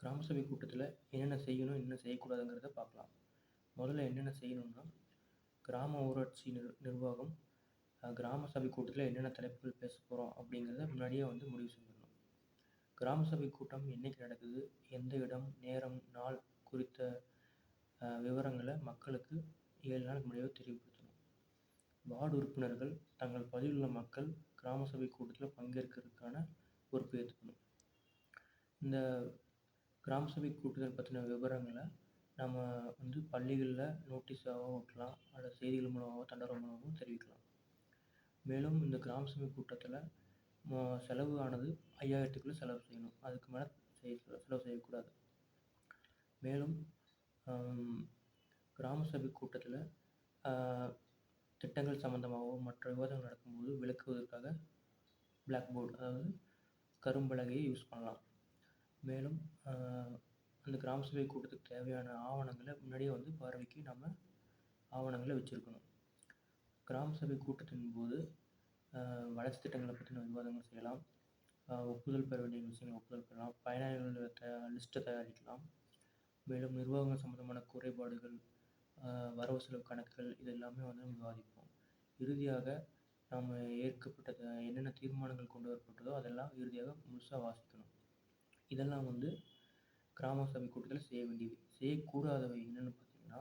கிராம சபை கூட்டத்தில் என்னென்ன செய்யணும் என்னென்ன செய்யக்கூடாதுங்கிறத பார்க்கலாம். முதல்ல என்னென்ன செய்யணும்னா கிராம ஊராட்சி நிர் நிர்வாகம் கிராம சபை கூட்டத்தில் என்னென்ன தலைப்புகள் பேச போகிறோம் அப்படிங்கிறத முன்னாடியே வந்து முடிவு செஞ்சிடணும். கிராம சபை கூட்டம் என்றைக்கு நடக்குது எந்த இடம் நேரம் நாள் குறித்த விவரங்களை மக்களுக்கு ஏழு நாளுக்கு முன்னாடியே தெரியப்படுத்தணும். வார்டு உறுப்பினர்கள் தங்கள் பகுதியில் உள்ள மக்கள் கிராம சபை கூட்டத்தில் பங்கேற்கிறதுக்கான பொறுப்பு ஏற்றுக்கணும் இந்த கிராம சபை கூட்டுதல் பற்றின விவரங்களை நம்ம வந்து பள்ளிகளில் நோட்டீஸாகவும் ஒட்டலாம் அல்லது செய்திகள் மூலமாகவோ தண்டோரா மூலமாகவும் தெரிவிக்கலாம். மேலும் இந்த கிராம சபை கூட்டத்தில் செலவு ஆனது ஐயாயிரத்துக்குள்ளே செலவு செய்யணும். அதுக்கு மேலே செய் செலவு செய்யக்கூடாது. மேலும் கிராம சபை கூட்டத்தில் திட்டங்கள் சம்மந்தமாகவோ மற்ற விவாதங்கள் நடக்கும்போது விளக்குவதற்காக பிளாக் போர்டு அதாவது கரும்பலகையை யூஸ் பண்ணலாம். மேலும் அந்த கிராம சபை கூட்டத்துக்கு தேவையான ஆவணங்களை முன்னாடியே வந்து பார்வைக்கு நம்ம ஆவணங்களை வச்சுருக்கணும். கிராம சபை கூட்டத்தின் போது வளர்ச்சி திட்டங்களை பற்றின விவாதங்கள் செய்யலாம். ஒப்புதல் பெற வேண்டிய விஷயங்கள் ஒப்புதல் பெறலாம். பயனாளிகள் த லிஸ்ட்டை தயாரிக்கலாம். மேலும் நிர்வாகம் சம்மந்தமான குறைபாடுகள் வரவு செலவு கணக்குகள் இது எல்லாமே வந்து நம்ம விவாதிப்போம். இறுதியாக நாம் ஏற்கப்பட்ட என்னென்ன தீர்மானங்கள் கொண்டு வரப்பட்டதோ அதெல்லாம் இறுதியாக முழுசாக வாசிக்கணும். இதெல்லாம் வந்து கிராம சபை கூட்டத்தில் செய்ய வேண்டியது. செய்யக்கூடாதவை என்னென்னு பார்த்தீங்கன்னா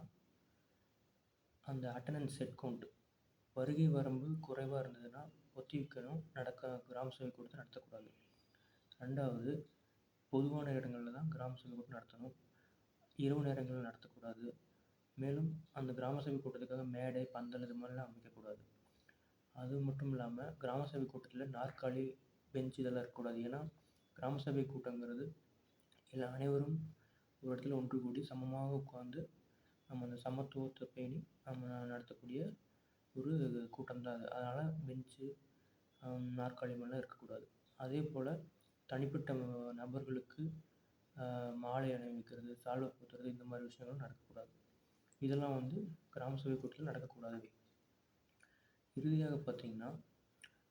அந்த அட்டண்டன்ஸ் செட் கவுண்ட் வருகை வரம்பு குறைவாக இருந்ததுன்னா ஒத்தி வைக்கணும் நடக்க கிராம சபை கூட்டத்தை நடத்தக்கூடாது. ரெண்டாவது பொதுவான இடங்களில் தான் கிராம சபை கூட்டம் நடத்தணும். இரவு நேரங்களில் நடத்தக்கூடாது. மேலும் அந்த கிராம சபை கூட்டத்துக்காக மேடை பந்தல் இது மாதிரிலாம் அமைக்கக்கூடாது. அது மட்டும் இல்லாமல் கிராம சபை கூட்டத்தில் நாற்காலி பெஞ்ச் இதெல்லாம் இருக்கக்கூடாது. ஏன்னா கிராம சபை கூட்டங்கிறது இல்லை அனைவரும் ஒரு இடத்துல ஒன்று கூடி சமமாக உட்காந்து நம்ம அந்த சமத்துவத்தை பேணி நம்ம நடத்தக்கூடிய ஒரு கூட்டம் தான் அது. அதனால் பெஞ்சு நாற்காலி மாதிரிலாம் இருக்கக்கூடாது. அதே போல் தனிப்பட்ட நபர்களுக்கு மாலை அணிவிக்கிறது சால்வை போத்துறது இந்த மாதிரி விஷயங்களும் நடக்கக்கூடாது. இதெல்லாம் வந்து கிராம சபை கூட்டத்தில் நடக்கக்கூடாதவை இறுதியாக பார்த்திங்கன்னா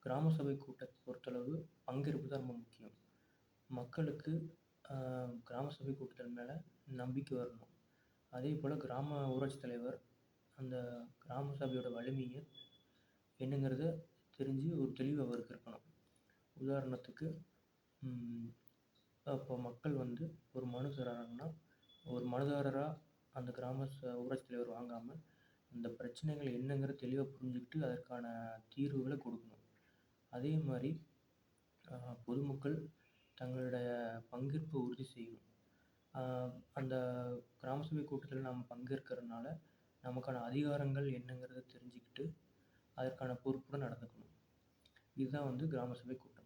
கிராம சபை கூட்டத்தை பொறுத்தளவு பங்கேற்பு தான் ரொம்ப முக்கியம். மக்களுக்கு கிராம சபை கூட்டத்தின் மேலே நம்பிக்கை வரணும். அதே போல் கிராம ஊராட்சி தலைவர் அந்த கிராம சபையோட வலிமையை என்னங்கிறத தெரிஞ்சு ஒரு தெளிவு அவருக்கு இருக்கணும். உதாரணத்துக்கு இப்போ மக்கள் வந்து ஒரு மனு தராங்கன்னா ஒரு மனுதாரராக அந்த கிராம ச ஊராட்சி தலைவர் வாங்காமல் அந்த பிரச்சனைகள் என்னங்கிற தெளிவாக புரிஞ்சுக்கிட்டு அதற்கான தீர்வுகளை கொடுக்கணும். அதே மாதிரி பொதுமக்கள் தங்களுடைய பங்கேற்பை உறுதி செய்யணும். அந்த கிராம சபை கூட்டத்தில் நாம் பங்கேற்கிறதுனால நமக்கான அதிகாரங்கள் என்னங்கிறத தெரிஞ்சுக்கிட்டு அதற்கான பொறுப்புடன் நடந்துக்கணும். இதுதான் வந்து கிராம சபை கூட்டம்.